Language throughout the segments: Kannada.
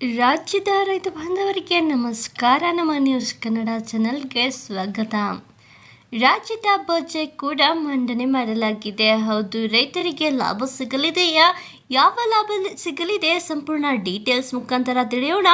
ರಾಜ್ಯದ ರೈತ ಬಾಂಧವರಿಗೆ ನಮಸ್ಕಾರ. ನಮ್ಮ ನ್ಯೂಸ್ ಕನ್ನಡ ಚಾನಲ್ಗೆ ಸ್ವಾಗತ. ರಾಜ್ಯದ ಬಜೆಟ್ ಕೂಡ ಮಂಡನೆ ಮಾಡಲಾಗಿದೆ. ಹೌದು, ರೈತರಿಗೆ ಲಾಭ ಸಿಗಲಿದೆಯಾ? ಯಾವ ಲಾಭ ಸಿಗಲಿದೆ? ಸಂಪೂರ್ಣ ಡೀಟೇಲ್ಸ್ ಮುಖಾಂತರ ತಿಳಿಯೋಣ.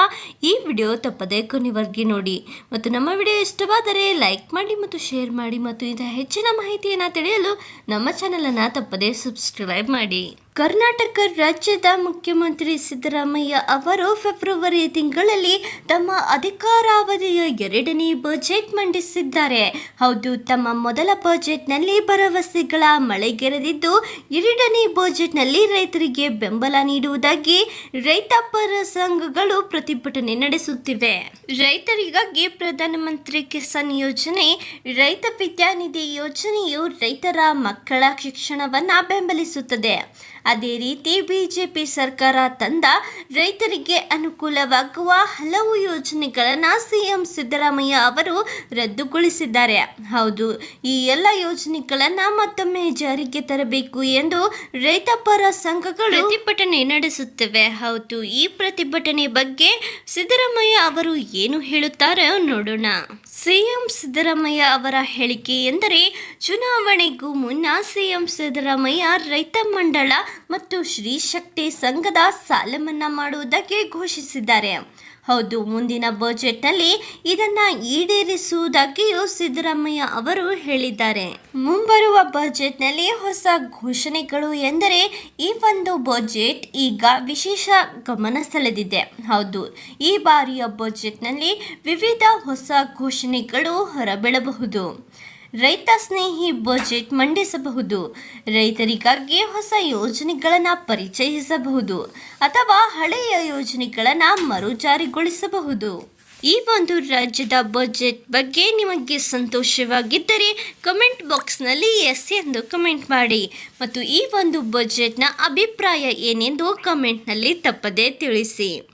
ಈ ವಿಡಿಯೋ ತಪ್ಪದೇ ಕೊನೆವರೆಗೆ ನೋಡಿ. ಮತ್ತು ನಮ್ಮ ವಿಡಿಯೋ ಇಷ್ಟವಾದರೆ ಲೈಕ್ ಮಾಡಿ ಮತ್ತು ಶೇರ್ ಮಾಡಿ ಮತ್ತು ಇಂತಹ ಹೆಚ್ಚಿನ ಮಾಹಿತಿಯನ್ನು ತಿಳಿಯಲು ನಮ್ಮ ಚಾನಲನ್ನು ತಪ್ಪದೇ ಸಬ್ಸ್ಕ್ರೈಬ್ ಮಾಡಿ. ಕರ್ನಾಟಕ ರಾಜ್ಯದ ಮುಖ್ಯಮಂತ್ರಿ ಸಿದ್ದರಾಮಯ್ಯ ಅವರು ಫೆಬ್ರವರಿ ತಿಂಗಳಲ್ಲಿ ತಮ್ಮ ಅಧಿಕಾರಾವಧಿಯ ಎರಡನೇ ಬಜೆಟ್ ಮಂಡಿಸಿದ್ದಾರೆ. ಹೌದು, ತಮ್ಮ ಮೊದಲ ಬಜೆಟ್ನಲ್ಲಿ ಭರವಸೆಗಳ ಮಳೆಗೆರೆದಿದ್ದು, ಎರಡನೇ ಬಜೆಟ್ನಲ್ಲಿ ರೈತರಿಗೆ ಬೆಂಬಲ ನೀಡುವುದಾಗಿ ರೈತ ಪರ ಸಂಘಗಳು ಪ್ರತಿಭಟನೆ ನಡೆಸುತ್ತಿವೆ. ರೈತರಿಗಾಗಿ ಪ್ರಧಾನಮಂತ್ರಿ ಕಿಸಾನ್ ಯೋಜನೆ, ರೈತ ವಿದ್ಯಾನಿಧಿ ಯೋಜನೆಯು ರೈತರ ಮಕ್ಕಳ ಶಿಕ್ಷಣವನ್ನು ಬೆಂಬಲಿಸುತ್ತದೆ. ಅದೇ ರೀತಿ ಬಿಜೆಪಿ ಸರ್ಕಾರ ತಂದ ರೈತರಿಗೆ ಅನುಕೂಲವಾಗುವ ಹಲವು ಯೋಜನೆಗಳನ್ನು ಸಿಎಂ ಸಿದ್ದರಾಮಯ್ಯ ಅವರು ರದ್ದುಗೊಳಿಸಿದ್ದಾರೆ. ಹೌದು ಈ ಎಲ್ಲ ಯೋಜನೆಗಳನ್ನು ಮತ್ತೊಮ್ಮೆ ಜಾರಿಗೆ ತರಬೇಕು ಎಂದು ರೈತಪರ ಸಂಘಗಳು ಪ್ರತಿಭಟನೆ ನಡೆಸುತ್ತಿವೆ. ಹೌದು ಈ ಪ್ರತಿಭಟನೆ ಬಗ್ಗೆ ಸಿದ್ದರಾಮಯ್ಯ ಅವರು ಏನು ಹೇಳುತ್ತಾರೆ ನೋಡೋಣ. ಸಿಎಂ ಸಿದ್ದರಾಮಯ್ಯ ಅವರ ಹೇಳಿಕೆ ಎಂದರೆ ಚುನಾವಣೆಗೂ ಮುನ್ನ ಸಿಎಂ ಸಿದ್ದರಾಮಯ್ಯ ರೈತ ಮಂಡಳ ಮತ್ತು ಶ್ರೀ ಶಕ್ತಿ ಸಂಘದ ಸಾಲ ಮನ್ನಾ ಮಾಡುವುದಕ್ಕೆ ಘೋಷಿಸಿದ್ದಾರೆ. ಹೌದು, ಮುಂದಿನ ಬಜೆಟ್ನಲ್ಲಿ ಇದನ್ನ ಈಡೇರಿಸುವುದಾಗಿಯೂ ಸಿದ್ದರಾಮಯ್ಯ ಅವರು ಹೇಳಿದ್ದಾರೆ. ಮುಂಬರುವ ಬಜೆಟ್ನಲ್ಲಿ ಹೊಸ ಘೋಷಣೆಗಳು ಎಂದರೆ ಈ ಒಂದು ಬಜೆಟ್ ಈಗ ವಿಶೇಷ ಗಮನ ಸೆಳೆದಿದೆ. ಹೌದು, ಈ ಬಾರಿಯ ಬಜೆಟ್ನಲ್ಲಿ ವಿವಿಧ ಹೊಸ ಘೋಷಣೆಗಳು ಹೊರಬೀಳಬಹುದು. ರೈತ ಸ್ನೇಹಿ ಬಜೆಟ್ ಮಂಡಿಸಬಹುದು. ರೈತರಿಗಾಗಿ ಹೊಸ ಯೋಜನೆಗಳನ್ನು ಪರಿಚಯಿಸಬಹುದು ಅಥವಾ ಹಳೆಯ ಯೋಜನೆಗಳನ್ನು ಮರುಜಾರಿಗೊಳಿಸಬಹುದು. ಈ ಒಂದು ರಾಜ್ಯದ ಬಜೆಟ್ ಬಗ್ಗೆ ನಿಮಗೆ ಸಂತೋಷವಾಗಿದ್ದರೆ ಕಮೆಂಟ್ ಬಾಕ್ಸ್ನಲ್ಲಿ ಎಸ್ ಎಂದು ಕಮೆಂಟ್ ಮಾಡಿ ಮತ್ತು ಈ ಒಂದು ಬಜೆಟ್ನ ಅಭಿಪ್ರಾಯ ಏನೆಂದು ಕಮೆಂಟ್ನಲ್ಲಿ ತಪ್ಪದೇ ತಿಳಿಸಿ.